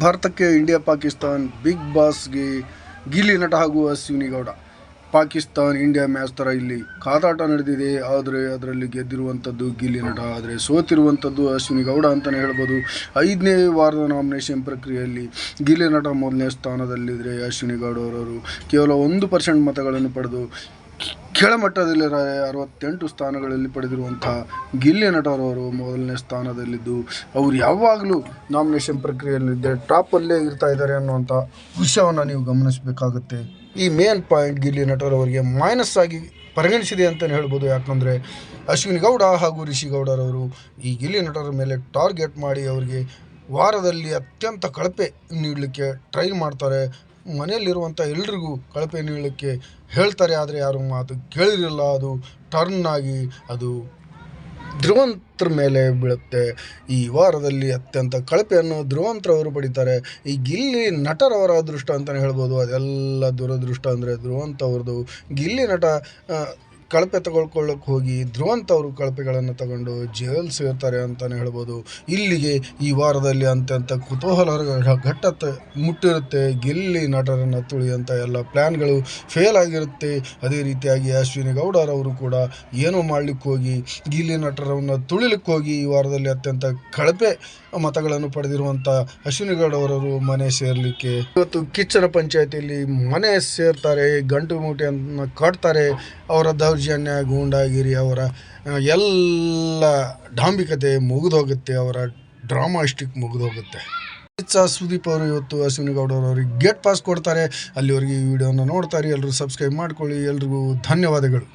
ಭಾರತಕ್ಕೆ India, Pakistan big ಬಾಸ್ಗೆ ಗಿಲ್ಲಿ ನಟ ಹಾಗೂ ಅಶ್ವಿನಿ ಗೌಡ ಪಾಕಿಸ್ತಾನ್, ಇಂಡಿಯಾ ಮ್ಯಾಚ್ ಥರ ಇಲ್ಲಿ ಕಾದಾಟ ನಡೆದಿದೆ. ಆದರೆ ಅದರಲ್ಲಿ ಗೆದ್ದಿರುವಂಥದ್ದು ಗಿಲ್ಲಿ ನಟ, ಆದರೆ ಸೋತಿರುವಂಥದ್ದು ಅಶ್ವಿನಿ ಗೌಡ ಅಂತಲೇ ಹೇಳ್ಬೋದು. ಐದನೇ ವಾರದ ನಾಮಿನೇಷನ್ ಪ್ರಕ್ರಿಯೆಯಲ್ಲಿ ಗಿಲ್ಲಿ ನಟ ಮೊದಲನೇ ಸ್ಥಾನದಲ್ಲಿದ್ದರೆ ಅಶ್ವಿನಿ ಗೌಡ ಅವರವರು ಕೇವಲ ಒಂದು ಪರ್ಸೆಂಟ್ ಮತಗಳನ್ನು ಪಡೆದು ಕೆಳಮಟ್ಟದಲ್ಲಿ ಅರವತ್ತೆಂಟು ಸ್ಥಾನಗಳಲ್ಲಿ ಪಡೆದಿರುವಂಥ ಗಿಲ್ಲಿ ನಟರವರು ಮೊದಲನೇ ಸ್ಥಾನದಲ್ಲಿದ್ದು, ಅವರು ಯಾವಾಗಲೂ ನಾಮಿನೇಷನ್ ಪ್ರಕ್ರಿಯೆಯಲ್ಲಿದ್ದೆ ಟಾಪಲ್ಲೇ ಇರ್ತಾ ಇದ್ದಾರೆ ಅನ್ನುವಂಥ ವಿಷಯವನ್ನು ನೀವು ಗಮನಿಸಬೇಕಾಗುತ್ತೆ. ಈ ಮೇನ್ ಪಾಯಿಂಟ್ ಗಿಲ್ಲಿ ನಟರವರಿಗೆ ಮೈನಸ್ ಆಗಿ ಪರಿಗಣಿಸಿದೆ ಅಂತಲೇ ಹೇಳ್ಬೋದು. ಯಾಕಂದರೆ ಅಶ್ವಿನಿ ಗೌಡ ಹಾಗೂ ರಿಷಿ ಗೌಡರವರು ಈ ಗಿಲ್ಲಿ ನಟರ ಮೇಲೆ ಟಾರ್ಗೆಟ್ ಮಾಡಿ ಅವರಿಗೆ ವಾರದಲ್ಲಿ ಅತ್ಯಂತ ಕಳಪೆ ನೀಡಲಿಕ್ಕೆ ಟ್ರೈ ಮಾಡ್ತಾರೆ. ಮನೆಯಲ್ಲಿರುವಂಥ ಎಲ್ರಿಗೂ ಕಳಪೆ ನೀಳಕ್ಕೆ ಹೇಳ್ತಾರೆ, ಆದರೆ ಯಾರು ಮಾತು ಕೇಳಿರಲಿಲ್ಲ. ಅದು ಟರ್ನ್ ಆಗಿ ಅದು ಧ್ರುವಂತರ ಮೇಲೆ ಬೀಳುತ್ತೆ. ಈ ವಾರದಲ್ಲಿ ಅತ್ಯಂತ ಕಳಪೆಯನ್ನು ಧ್ರುವಂತರವರು ಪಡಿತಾರೆ. ಈ ಗಿಲ್ಲಿ ನಟರವರ ಅದೃಷ್ಟ ಅಂತಲೇ ಹೇಳ್ಬೋದು. ಅದೆಲ್ಲ ದುರದೃಷ್ಟ ಅಂದರೆ ಧ್ರುವಂತ ಅವ್ರದ್ದು ಗಿಲ್ಲಿ ನಟ ಕಳಪೆ ತಗೊಳ್ಕೊಳ್ಳೋಕೆ ಹೋಗಿ ಧ್ರುವಂತ ಅವರು ಕಳಪೆಗಳನ್ನು ತಗೊಂಡು ಜೇಲ್ ಸೇರ್ತಾರೆ ಅಂತಲೇ ಹೇಳ್ಬೋದು. ಇಲ್ಲಿಗೆ ಈ ವಾರದಲ್ಲಿ ಅಂತ್ಯಂತ ಕುತೂಹಲ ಘಟ್ಟ ಮುಟ್ಟಿರುತ್ತೆ, ಗೆಲ್ಲಿ ನಟರನ್ನು ತುಳಿಯಂಥ ಎಲ್ಲ ಪ್ಲ್ಯಾನ್ಗಳು ಫೇಲ್ ಆಗಿರುತ್ತೆ. ಅದೇ ರೀತಿಯಾಗಿ ಅಶ್ವಿನಿ ಗೌಡರವರು ಕೂಡ ಏನು ಮಾಡ್ಲಿಕ್ಕೆ ಹೋಗಿ, ಗಿಲ್ಲಿ ನಟರನ್ನು ತುಳಿಲಿಕ್ಕೆ ಹೋಗಿ ಈ ವಾರದಲ್ಲಿ ಅತ್ಯಂತ ಕಳಪೆ ಮತಗಳನ್ನು ಪಡೆದಿರುವಂಥ ಅಶ್ವಿನಿ ಗೌಡರವರು ಮನೆ ಸೇರಲಿಕ್ಕೆ. ಇವತ್ತು ಕಿಚ್ಚನ ಪಂಚಾಯತಿಯಲ್ಲಿ ಮನೆ ಸೇರ್ತಾರೆ, ಗಂಟು ಮೂಟೆಯನ್ನು ಕಟ್ತಾರೆ, ಅವರ ದೌರ್ಜನ್ಯ ಗೂಂಡಾಗಿರಿ ಅವರ ಎಲ್ಲ ಡಾಂಬಿಕತೆ ಮುಗಿದೋಗುತ್ತೆ, ಅವರ ಡ್ರಾಮಾಸ್ಟಿಕ್ ಮುಗಿದೋಗುತ್ತೆ. ಕಿಚ್ಚ ಸುದೀಪ್ ಅವರು ಇವತ್ತು ಅಶ್ವಿನಿ ಗೌಡ ಅವರಿಗೆ ಗೇಟ್ ಪಾಸ್ ಕೊಡ್ತಾರೆ. ಅಲ್ಲಿವರೆಗೆ ಈ ವಿಡಿಯೋನ ನೋಡ್ತಾರೆ ಎಲ್ಲರೂ ಸಬ್ಸ್ಕ್ರೈಬ್ ಮಾಡ್ಕೊಳ್ಳಿ, ಎಲ್ರಿಗೂ ಧನ್ಯವಾದಗಳು.